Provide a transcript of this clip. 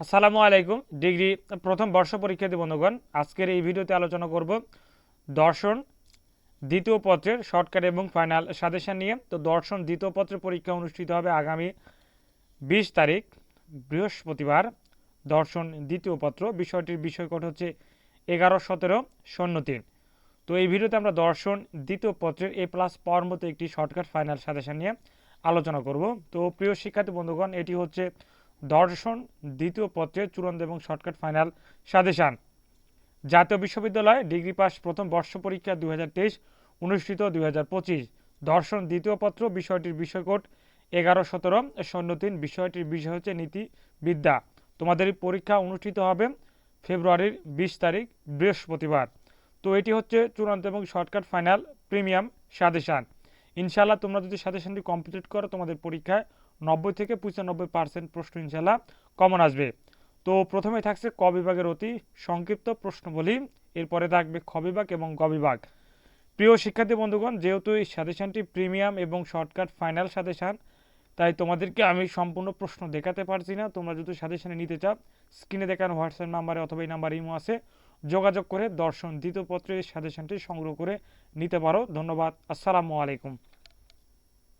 আসসালামু আলাইকুম। ডিগ্রি প্রথম বর্ষ পরীক্ষার্থী বন্ধুগণ, আজকের এই ভিডিওতে আলোচনা করব দর্শন দ্বিতীয় পত্রের শর্টকাট এবং ফাইনাল সাজেশন নিয়ে। তো দর্শন দ্বিতীয় পত্রের পরীক্ষা অনুষ্ঠিত হবে আগামী বিশ তারিখ, বৃহস্পতিবার। দর্শন দ্বিতীয় পত্র, বিষয়টির বিষয়কট হচ্ছে এগারো সতেরো শূন্য তিন। তো এই ভিডিওতে আমরা দর্শন দ্বিতীয় পত্রের এ প্লাস পাওয়ার মতো একটি শর্টকাট, ফাইনাল সাজেশন নিয়ে আলোচনা করব। তো প্রিয় শিক্ষার্থী বন্ধুগণ, এটি হচ্ছে দর্শন, দ্বিতীয় পত্রের চূড়ান্ত এবং শর্টকাট ফাইনাল সাজেশান জাতীয় বিশ্ববিদ্যালয় ডিগ্রি পাস প্রথম বর্ষ পরীক্ষা দুই অনুষ্ঠিত দুই হাজার পঁচিশ। দর্শন, দ্বিতীয় পত্র, বিষয়টির বিষয়কোট এগারো সতেরো, শূন্য তিন, বিষয়টির বিষয় হচ্ছে নীতিবিদ্যা তোমাদের পরীক্ষা অনুষ্ঠিত হবে ফেব্রুয়ারির বিশ তারিখ, বৃহস্পতিবার। তো এটি হচ্ছে চূড়ান্ত এবং শর্টকাট ফাইনাল প্রিমিয়াম সাজেশান ইনশাআল্লাহ তোমরা যদি সাজেশনটি কমপ্লিট করো, তোমাদের পরীক্ষায় নব্বই থেকে পঁচানব্বই পার্সেন্ট প্রশ্ন ইনশাল্লাহ কমন আসবে। তো প্রথমে থাকছে ক বিভাগের অতি সংক্ষিপ্ত প্রশ্ন বলি এরপরে থাকবে খ বিভাগ এবং গ বিভাগ। প্রিয় শিক্ষার্থী বন্ধুগণ, যেহেতু এই সাজেশানটি প্রিমিয়াম এবং শর্টকাট ফাইনাল সাজেশান, তাই তোমাদেরকে আমি সম্পূর্ণ প্রশ্ন দেখাতে পারছি না। তোমরা যদি সাজেশানে নিতে চাও, স্ক্রিনে দেখানো হোয়াটসঅ্যাপ নাম্বারে অথবা এই নাম্বার ইমো আছে, যোগাযোগ করে দর্শন দ্বিতীয় পত্রের সাজেশনটি সংগ্রহ করে নিতে পারো। ধন্যবাদ। আসসালামু আলাইকুম।